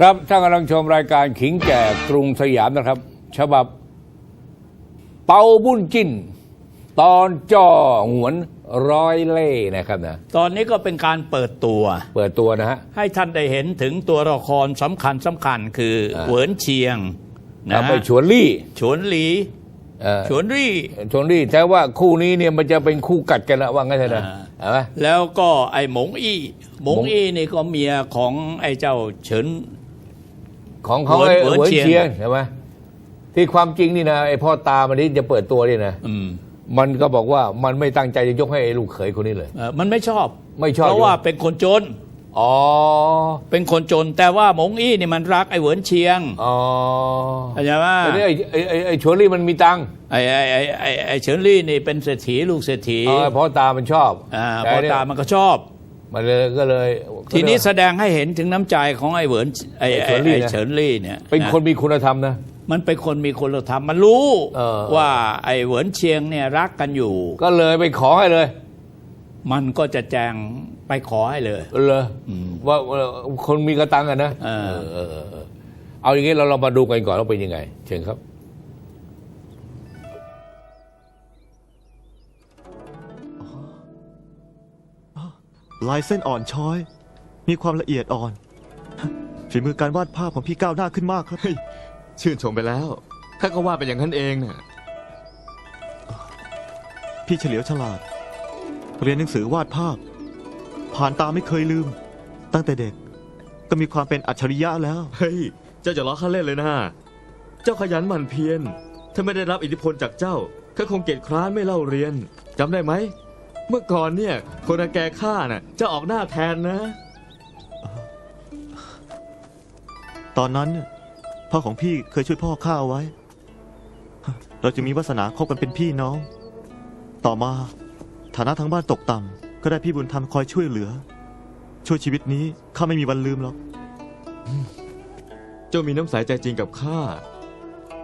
ครับท่านกำลังชมรายการขิงแก่กรุงสยามนะครับ ฉบับ เปาบุญจิ้นตอนจ่อหวนร้อยเล่ห์นะครับนะ ตอนนี้ก็เป็นการเปิดตัว เปิดตัวนะฮะ ให้ท่านได้เห็นถึงตัวละครสำคัญสำคัญคืออ่าเหวินเชียงนะเอาไปฮะฉวนลี่ฉวนหลีเอ่อฉวนรี่ฉวนลี่แต่ว่าคู่นี้เนี่ยมันจะเป็นคู่กัดกันละว่างั้นเถอะนะอ่าเห็นไหมแล้วก็ไอ้หมงอี้หมงหมงอี้นี่ก็เมียของไอ้เจ้าเฉิน ของเขาเหวินไอ้เหวินเหวินเชียงเชียงเห็นไหมที่ความจริงนี่นะไอ้พ่อตามันนี่จะเปิดตัวนี่นะอืมมันก็บอกว่ามันไม่ตั้งใจจะยกให้ไอ้ลูกเขยคนนี้เลย เอ่อมันไม่ชอบไม่ชอบ เพราะว่าเป็นคนจน อ๋อเป็นคนจนแต่ว่าหมงอี้นี่มันรักไอ้เหวินเชียงอ๋อเข้าใจว่าแต่นี่ไอ้ไอ้ไอ้ไอ้ชวนลี่มันมีตังค์ไอ้ไอ้ไอ้ไอ้ไอ้เฉินรี่นี่เป็นเศรษฐีลูกเศรษฐีเออเพราะตามันชอบอ่าแต่พอเนี่ยตามันก็ชอบ มันเลยก็เลย ทีนี้แสดงให้เห็นถึงน้ำใจของไอ้เหวินไอ้ไอ้ไอ้เฉินลี่ไอ้นะเฉินลี่เนี่ยเป็นคนมีคุณธรรมนะ มันเป็นคนมีคุณธรรมมันรู้เออ ว่าไอ้เหวินเชียงเนี่ยรักกันอยู่ ก็เลยไปขอให้เลยมันก็จะแจงไปขอให้เลย เลยว่าว่าคนมีกระตังอะนะเออ เออเออเออเอาอย่างงี้เราเรามาดูกันก่อนว่าเป็นยังไง เชิญครับ ลายเส้นอ่อนช้อย มีความละเอียดอ่อนฝีมือการวาดภาพของพี่ก้าวหน้าขึ้นมากครับเฮ้ยชื่นชมไปแล้วข้าก็ว่าเป็นอย่างนั้นเองน่ะพี่เฉลียวฉลาด เรียนหนังสือวาดภาพ ผ่านตาไม่เคยลืม ตั้งแต่เด็กก็มีความเป็นอัจฉริยะแล้ว เฮ้ย เจ้าจะล้อข้าเล่นเลยนะ เจ้าขยันหมั่นเพียร ถ้าไม่ได้รับอิทธิพลจากเจ้าข้าคงเกียจคร้านไม่เล่าเรียน จำได้ไหม เมื่อก่อนเนี่ย คนรังแกข้าน่ะ จะออกหน้าแทนนะ ตอนนั้นพ่อของพี่เคยช่วยพ่อข้าเอาไว้ เราจะมีวาสนาคบกันเป็นพี่น้อง ต่อมาฐานะทางบ้านตกต่ำก็ได้พี่บุญธรรมคอยช่วยเหลือ ช่วยชีวิตนี้ข้าไม่มีวันลืมหรอก เจ้ามีน้ำใสใจจริงกับข้า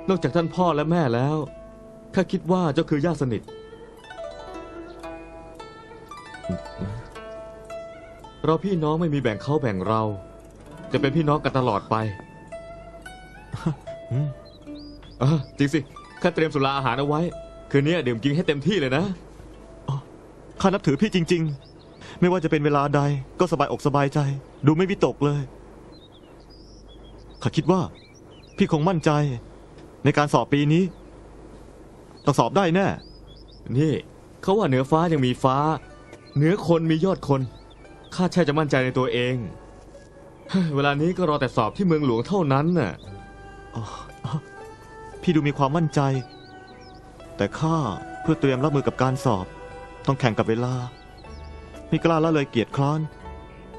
นอกจากท่านพ่อและแม่แล้ว ข้าคิดว่าเจ้าคือญาติสนิท เราพี่น้องไม่มีแบ่งเขาแบ่งเรา จะเป็นพี่น้องกันตลอดไปอืมอะจริงสิข้าเตรียมสุราอาหารเอาไว้ คืนนี้ดื่มกินให้เต็มที่เลยนะ ข้านับถือพี่จริง ๆ ไม่ว่าจะเป็นเวลาใดก็สบายอกสบายใจ ดูไม่วิตกเลย ข้าคิดว่า พี่คงมั่นใจ ในการสอบปีนี้ ต้องสอบได้แน่ นี่ เขาว่าเหนือฟ้ายังมีฟ้า เหนือคนมียอดคน ข้าแช่จะมั่นใจในตัวเอง เฮ้ยเวลานี้ก็รอแต่สอบที่เมืองหลวงเท่านั้นน่ะพี่ดูมีความมั่นใจ แต่ข้าเพื่อเตรียมรับมือกับการสอบ ต้องแข่งกับเวลา ไม่กล้าละเลยเกียรติคร้าน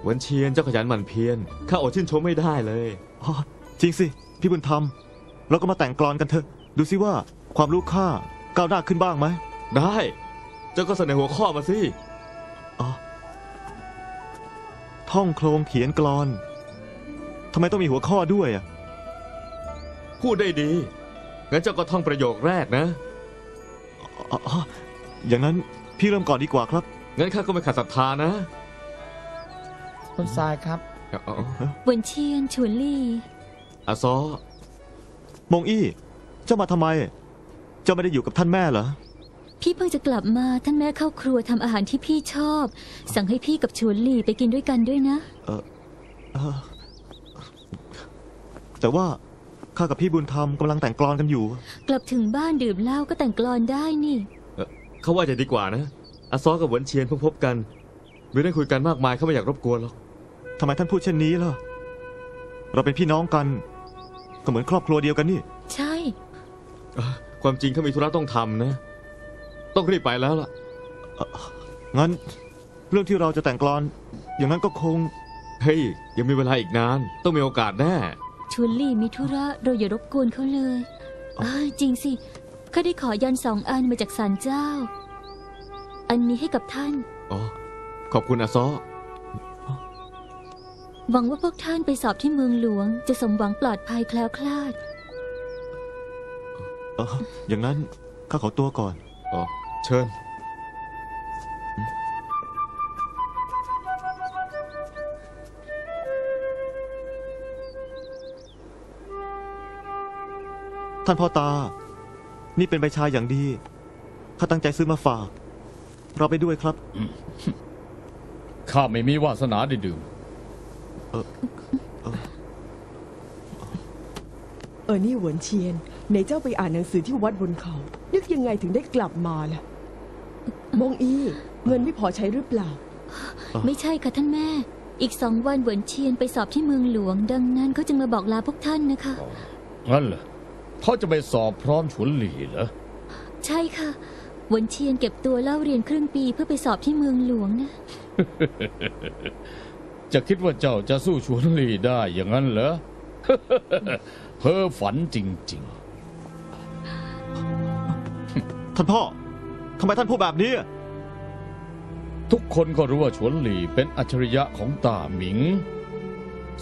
วันเชียนเจ้าขยันหมั่นเพียรข้าอดชื่นชมไม่ได้เลย อ๋อจริงสิ พี่บุญธรรม เราก็มาแต่งกลอนกันเถอะ ดูสิว่าความรู้ข้าก้าวหน้าขึ้นบ้างไหมได้ เจ้าก็เสนอหัวข้อมาสิ อ๋อท่องโครงเขียนกลอนทำไมต้องมีหัวข้อด้วยอะพูดได้ดี งั้นเจ้าก็ท่องประโยคแรกนะ อ๋ออ๋ออย่างนั้นพี่เริ่มก่อนดีกว่าครับ งั้นข้าก็ไม่ขัดศรัทธานะคุณทรายครับ เอาเอาเอาบวนเชียนชวนลี่อาซอมงอี้ เจ้ามาทำไม เจ้าไม่ได้อยู่กับท่านแม่เหรอ พี่เพิ่งจะกลับมาท่านแม่เข้าครัวทำอาหารที่พี่ชอบ สั่งให้พี่กับชวนลี่ไปกินด้วยกันด้วยนะ เออ แต่ว่าข้ากับพี่บุญธรรมกำลังแต่งกลอนกันอยู่ กลับถึงบ้านดื่มเหล้าก็แต่งกลอนได้นี่เอ่อเขาว่าจะดีกว่านะอาซอกับหวนเชียนเพิ่งพบกันมีเรื่องคุยกันมากมายเขาไม่อยากรบกวนหรอกทำไมท่านพูดเช่นนี้ล่ะ เราเป็นพี่น้องกัน ก็เหมือนครอบครัวเดียวกันนี่ ใช่ ความจริงเขามีธุระต้องทำนะ ต้องรีบไปแล้วล่ะ งั้นเรื่องที่เราจะแต่งกลอน อย่างนั้นก็คง เฮ้ยยังมีเวลาอีกนาน ต้องมีโอกาสแน่ ชวนลี่มีธุระเราอย่ารบกวนเขาเลยเอ้ยจริงสิข้าได้ขอยันสองอันมาจากศาลเจ้า อันนี้ให้กับท่าน อ๋อ ขอบคุณอาซอหวังว่าพวกท่านไปสอบที่เมืองหลวง จะสมหวังปลอดภัยแคล้วคลาด เอออย่างนั้นข้าขอตัวก่อน อ๋อ เชิญ ท่านพ่อตา นี่เป็นใบชาอย่างดี ข้าตั้งใจซื้อมาฝาก เราไปด้วยครับ ข้าไม่มีวาสนาได้ดื่มเออนี่หวนเชียนไหนเจ้าไปอ่านหนังสือที่วัดบนเขา นึกยังไงถึงได้กลับมาล่ะ มงอีเงินไม่พอใช้หรือเปล่า ไม่ใช่ค่ะท่านแม่ อีกสองวันเหวินเชียนไปสอบที่เมืองหลวง ดังนั้นเขาจึงมาบอกลาพวกท่านนะคะงั้นเหรอ เขาจะไปสอบพร้อมฉุนหลี่เหรอ ใช่ค่ะเหวินเชียนเก็บตัวเล่าเรียนครึ่งปีเพื่อไปสอบที่เมืองหลวงนะ จะคิดว่าเจ้าจะสู้ฉุนหลี่ได้อย่างนั้นเหรอ เพ้อฝันจริง ท่านพ่อ ทำไมท่านพูดแบบนี้ ๆ ทุกคนก็รู้ว่าฉวนหลี่เป็นอัจฉริยะของตาหมิง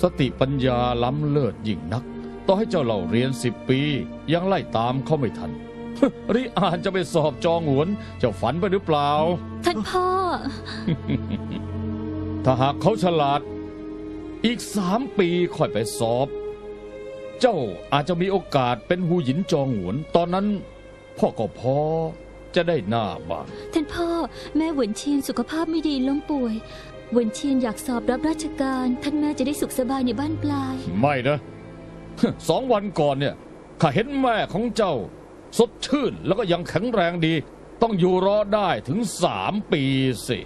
สติปัญญาล้ำเลิศยิ่งนัก ต่อให้เจ้าเล่าเรียนสิบปี ยังไล่ตามเขาไม่ทันริอานจะไปสอบจองหวนเจ้าฝันไปหรือเปล่า ท่านพ่อ ถ้าหากเขาฉลาด อีกสามปีค่อยไปสอบ เจ้าอาจจะมีโอกาสเป็นหูหยินจองหวน ตอนนั้นพ่อก็พอจะได้หน้าบ้างท่านพ่อ แม่เหวินเชียนสุขภาพไม่ดีล้มป่วยเหวินเชียนอยากสอบรับราชการ ท่านแม่จะได้สุขสบายในบ้านปลาย ไม่นะ สองวันก่อนเนี่ยข้าเห็นแม่ของเจ้า สดชื่นแล้วก็ยังแข็งแรงดี ต้องอยู่รอได้ถึงสามปีสิ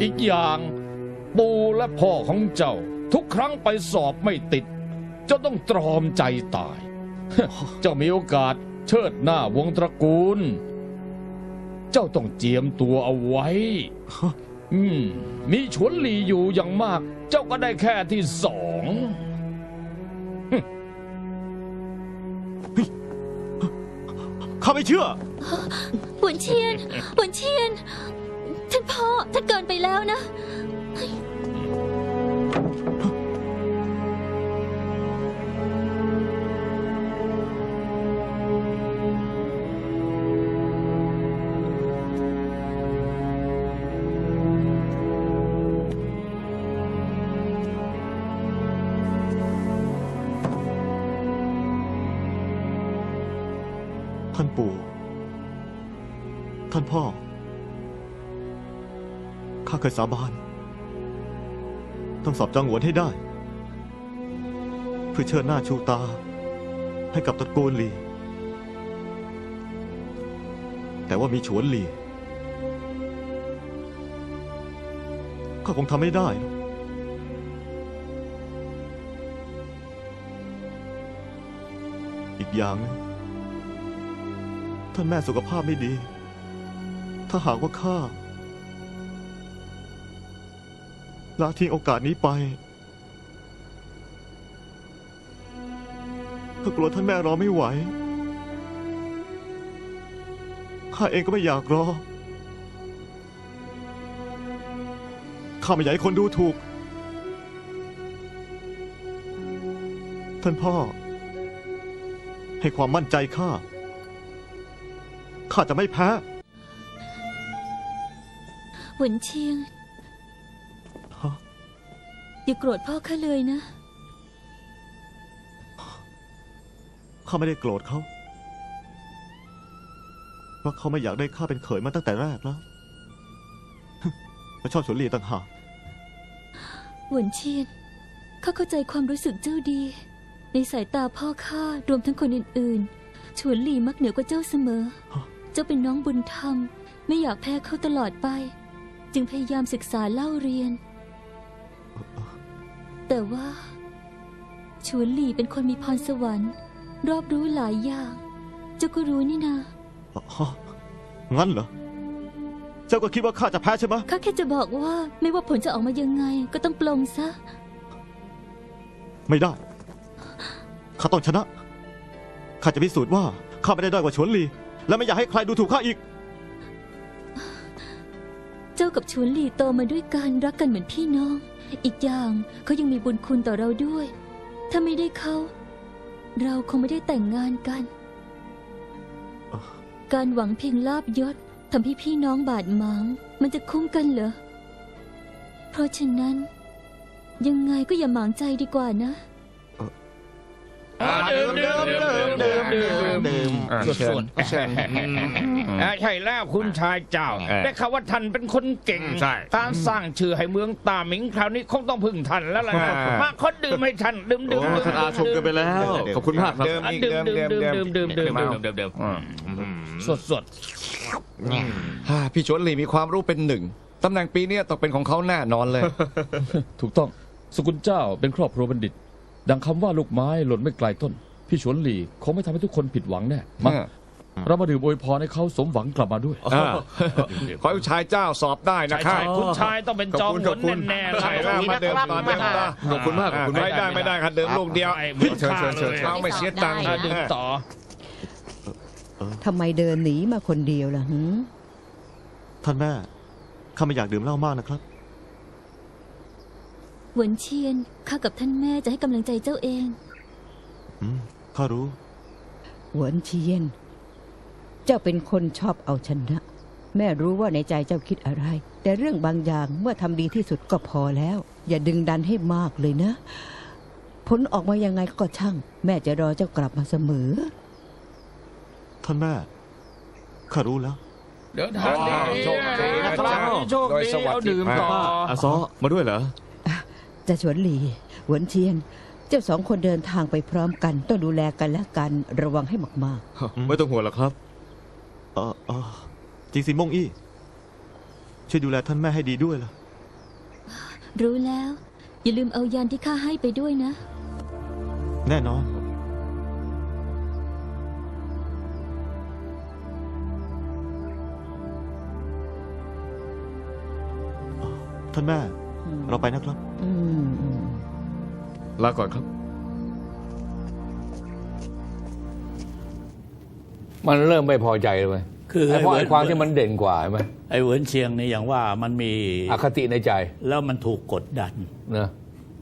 อีกอย่างปู่และพ่อของเจ้า ทุกครั้งไปสอบไม่ติด เจ้าต้องตรอมใจตาย เจ้ามีโอกาสเชิดหน้าวงตระกูล เจ้าต้องเจียมตัวเอาไว้ อืม มีฉวนหลีอยู่อย่างมาก เจ้าก็ได้แค่ที่สอง ไม่เชื่อหวนเชียนหวนเชียน ท่านพ่อท่านเกินไปแล้วนะ ท่านปู่ ท่านพ่อ ข้าเคยสาบาน ต้องสอบจองหวนให้ได้ เพื่อเชิดหน้าชูตา ให้กับตระกูลหลี แต่ว่ามีฉวนหลีข้าคงทำไม่ได้หรอกอีกอย่างนึง ท่านแม่สุขภาพไม่ดี ถ้าหากว่าข้าละทิ้งโอกาสนี้ไปก็กลัวท่านแม่รอไม่ไหว ข้าเองก็ไม่อยากรอ ข้าไม่อยากให้คนดูถูก ท่านพ่อ ให้ความมั่นใจข้า ข้าจะไม่แพ้ หวนเชียง ฮะ อย่าโกรธพ่อข้าเลยนะ ข้าไม่ได้โกรธเขาเพราะเขาไม่อยากได้ข้าเป็นเขยมาตั้งแต่แรกแล้วและชอบฉวนหลีต่างหาก หวนเชียนข้าเข้าใจความรู้สึกเจ้าดี ในสายตาพ่อข้ารวมทั้งคนอื่นๆฉวนหลีมักเหนือกว่าเจ้าเสมอ ฮะ เจ้าเป็นน้องบุญธรรม ไม่อยากแพ้เขาตลอดไป จึงพยายามศึกษาเล่าเรียน แต่ว่าฉวนหลีเป็นคนมีพรสวรรค์ รอบรู้หลายอย่าง เจ้าก็รู้นี่นาฮะงั้นเหรอ เจ้าก็คิดว่าข้าจะแพ้ใช่ไหมข้าแค่จะบอกว่าไม่ว่าผลจะออกมายังไง ก็ต้องปลงซะ ไม่ได้ ข้าต้องชนะ ข้าจะพิสูจน์ว่าข้าไม่ได้ด้อยกว่าฉวนหลี และไม่อยากให้ใครดูถูกข้าอีก เจ้ากับชวนหลีโตมาด้วยกันรักกันเหมือนพี่น้อง อีกอย่างเขายังมีบุญคุณต่อเราด้วย ถ้าไม่ได้เขา เราคงไม่ได้แต่งงานกัน การหวังเพียงลาบยศทำให้พี่น้องบาดหมาง มันจะคุ้มกันเหรอ เพราะฉะนั้น ยังไงก็อย่าหมางใจดีกว่านะ ดื่มดื่มดื่มอ่าสวดเชิสวญดเชิญอ่าใช่แล้วคุณชายเจ้า เออได้ข่าวว่าท่านเป็นคนเก่งใช่การสร้างชื่อให้เมืองตาหมิงคราวนี้คงต้องพึ่งท่านแล้วล่ะนะอ่าม มาขอดื่มให้ท่านดื่มดื่โอ้มดื่มท่านอาชมกันไปแล้ว ขอบคุณมากครับ เดิมอะอีกดื่มเดิมดื่มเดิมดื่มดื่มดื่มดื่มเดิดื่มดื่มดื่มอืมสดสดฮ่าพี่ชวนหลีมีความรู้เป็นหนึ่ง ตำแหน่งปีเนี้ยต้องเป็นของเขาแน่นอนเลย ถูกต้อง สกุลเจ้าเป็นครอบครัวบัณฑิต ดังคำว่าลูกไม้หล่นไม่ไกลต้น พี่ฉวนหลี่คงไม่ทำให้ทุกคนผิดหวังแน่มาอ่า เรามาดื่มอวยพรให้เขาสมหวังกลับมาด้วย อ่าขอให้ชายเจ้าสอบได้นะครับคุณชายต้องเป็นจอมหวนแน่ๆใช่แล้วมาเดิมต่อเดิมต่อขอบคุณมากขอบคุณมาก ไม่ได้ไม่ได้ครับเดิมลูกเดียวเชิญเชิญเชิญเอาไม่เสียตังค์ดื่มต่อ ทำไมเดินหนีมาคนเดียวล่ะหืม ท่านแม่ ข้าไม่อยากดื่มเหล้ามากนะครับ หวนเชียนข้ากับท่านแม่จะให้กำลังใจเจ้าเองอืมข้ารู้ หวนเชียน เจ้าเป็นคนชอบเอาชนะ แม่รู้ว่าในใจเจ้าคิดอะไร แต่เรื่องบางอย่างเมื่อทำดีที่สุดก็พอแล้ว อย่าดึงดันให้มากเลยนะ ผลออกมายังไงก็ช่าง แม่จะรอเจ้ากลับมาเสมอ ท่านแม่ข้ารู้แล้ว เดินทางดีโชคดีนะครับโชคโดยดีสวัสดิเอาดื่มต่ออาซอมาด้วยเหรอ จะชวนหลีหวนเชียน เจ้าสองคนเดินทางไปพร้อมกัน ต้องดูแลกันและกันระวังให้มากไม่ต้องห่วงหรอกครับเออเออจริงสิม่งอี้ช่วยดูแลท่านแม่ให้ดีด้วยล่ะ รู้แล้ว อย่าลืมเอายานที่ข้าให้ไปด้วยนะ แน่นอน ท่านแม่ๆเราไปนะครับอืมอืม ลาก่อนครับ มันเริ่มไม่พอใจเลยเว้ยคือไอ้เพราะไอ้ไอ้เวิร์นความที่มันเด่นกว่าใช่ไหมไอ้เหวินเชียงนี่อย่างว่ามันมีอคติในใจ แล้วมันถูกกดดันนะ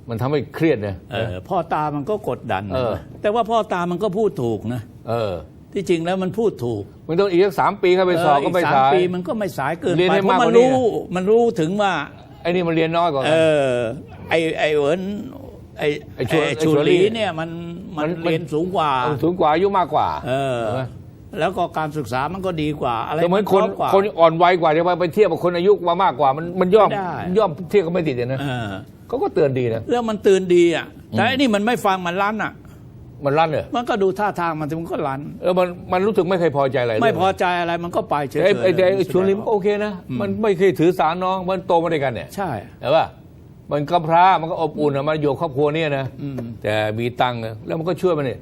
มันทำให้เครียดนะเออพ่อตามันก็กดดันเออแต่ว่าพ่อตามันก็พูดถูกนะเออ ที่จริงแล้วมันพูดถูก มันต้องอีกสักสามปีเข้าไปสอบก็เกไม่สามสายปีมันก็ไม่สายเกินเรียนไปให้เพราะมากมันกว่านี้รู้มันรู้ถึงว่าไอ้นี่มันเรียนน้อยกว่าเออไอไอเหวิน ไอไอ้ชวนไอไอ้ชูชวนลี่ลีเนี่ยมันมันมัน เรียนสูงกว่า สูงกว่าอายุมากกว่า เออ ใช่ไหม แล้วก็การศึกษามันก็ดีกว่า อะไรแต่เหมือนคนพร้กว่า คนอ่อนวัยกว่าจะไปไปเทียบกับคนอายุมามากกว่า มันมันย่อมไม่ได้ ย่อมเทียบก็ไม่ติดเลยนะเออเขาก็เตือนดีนะ แล้วมันตื่นดีอะ แต่อันนี้มันไม่ฟังมันรั้นอะ มันลั่นเลยมันก็ดูท่าทางมันมันก็รั้นแล้วมันมันรู้สึกไม่เคยพอใจอะไรเลยไม่พอใจอะไรมันก็ไปเฉยไอ้ๆไอ้ไอ้ไอ้เลยชวนลิมก็โอเคนะ มันไม่เคยถือสาน้องมันโตมาด้วยกันเนี่ยใช่ แต่ว่า มันก็พระมันก็อบอุ่นอะมันอยู่ครอบครัวเนี่ยนะอืม แต่มีตังค์อะแล้วมันก็ช่วยมันเนี่ย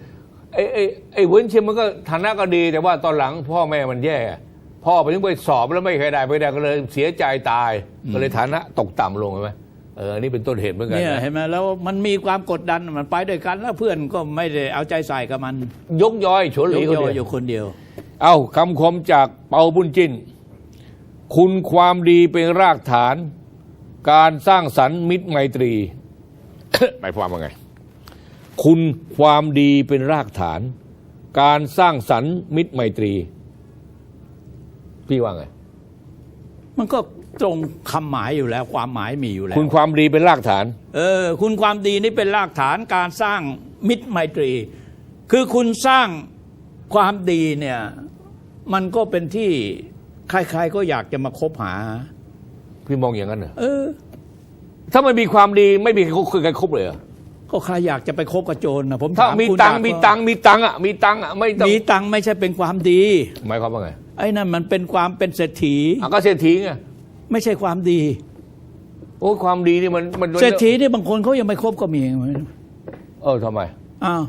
ไอ้ไอ้ไอ้เวิร์นเชียมมันก็ฐานะก็ดีแต่ว่าตอนหลังพ่อแม่มันแย่ พ่อไปถึงไปสอบแล้วไม่เคยได้ไม่ได้ก็เลยเสียใจตายก็เลยฐานะตกต่ำลงใช่ไหมเอออันนี่เป็นต้นเหตุเหมือนกันเนี่ยนะเห็นไหมแล้วมันมีความกดดันมันไปด้วยกันแล้วเพื่อนก็ไม่ได้เอาใจใส่กับมันยกย้อยโฉนหยลีกคนยอเดียว อยู่คนเดียว เอ้าคำคมจากเปาบุญจิน คุณความดีเป็นรากฐาน การสร้างสรรค์มิตรไมตรี หมายความว่าไง คุณความดีเป็นรากฐาน การสร้างสรรค์มิตรไมตรี พี่ว่าไง มันก็ตรงคำหมายอยู่แล้วความหมายมีอยู่แล้ว คุณความดีเป็นรากฐาน เออ คุณความดีนี่เป็นรากฐานการสร้างมิตรไมตรี คือคุณสร้างความดีเนี่ย มันก็เป็นที่ใครๆก็อยากจะมาคบหา พี่มองอย่างนั้นเหรอเออ ถ้ามันมีความดีไม่มีใครคบใครคบเลยเหรอก็ใครอยากจะไปคบกับโจรนะผมถ้าถามมีคุณตังค์อยากมีตังค์มีตังค์อะมีตังค์อะไม่ต้องมีตังค์ไม่ใช่เป็นความดี หมายความว่าไงไอ้นั่นมันเป็นความเป็นเศรษฐี อะก็เศรษฐีไงไม่ใช่ความดี โอ้ยความดีนี่มันมันเศรษฐีนี่บางคนเขายังไม่คบก็มีเออทำไม อ้าว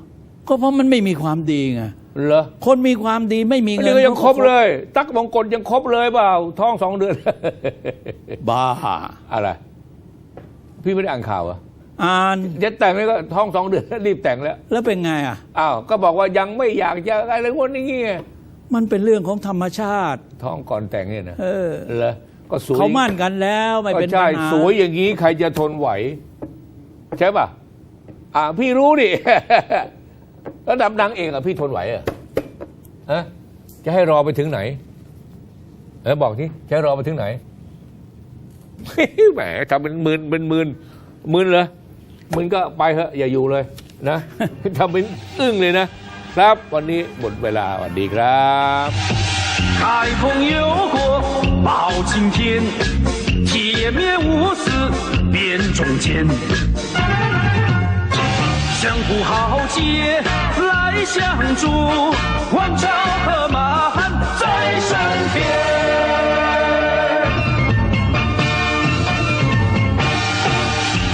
ก็เพราะมันไม่มีความดีไง เหรอคนมีความดีไม่มีอันเงินี้นก็ยังครบเลย ตักมงกฎยังครบเลยเปล่าท้องสองเดือน บ้าอะไร พี่ไม่ได้อ่านข่าวเหรอะอ่านจะแต่งนี่ก็ท้องสองเดือนรีบแต่งแล้ว แล้วเป็นไงอะอ้าวก็บอกว่ายังไม่อยากจะอะไรพวกนี้ไงมันเป็นเรื่องของธรรมชาติ ท้องก่อนแต่งเนี่ยนะเออเหรอก็สวยเขามั่นกันแล้วไม่ก็เป็นใช่ปัญหาสวยอย่างนี้ใครจะทนไหว ใช่ป่ะอ่าพี่รู้ดิ ระดับนางเอกอะพี่ทนไหวเหรอะฮะจะให้รอไปถึงไหน เออบอกที่จะให้รอไปถึงไหน แหมทำเป็นหมื่นเป็นหมื่นหมื่นเหรอหมื่นก็ไปเถอะอย่าอยู่เลยนะ ทำเป็นอึ้งเลยนะ ครับ วันนี้หมดเวลาสวัสดีครับ 开封有国包青天，铁面无私辨忠奸。江湖豪杰 来相助，王朝和马汉在身边。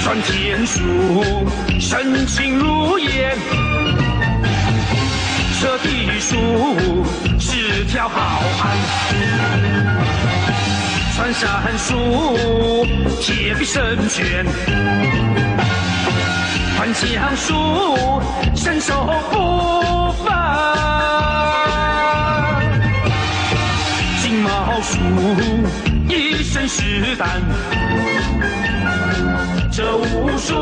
传天书，神情如烟。射地鼠是条好汉，穿山术，铁臂神拳，穿墙术，身手不凡。金毛鼠一身是胆，这武术。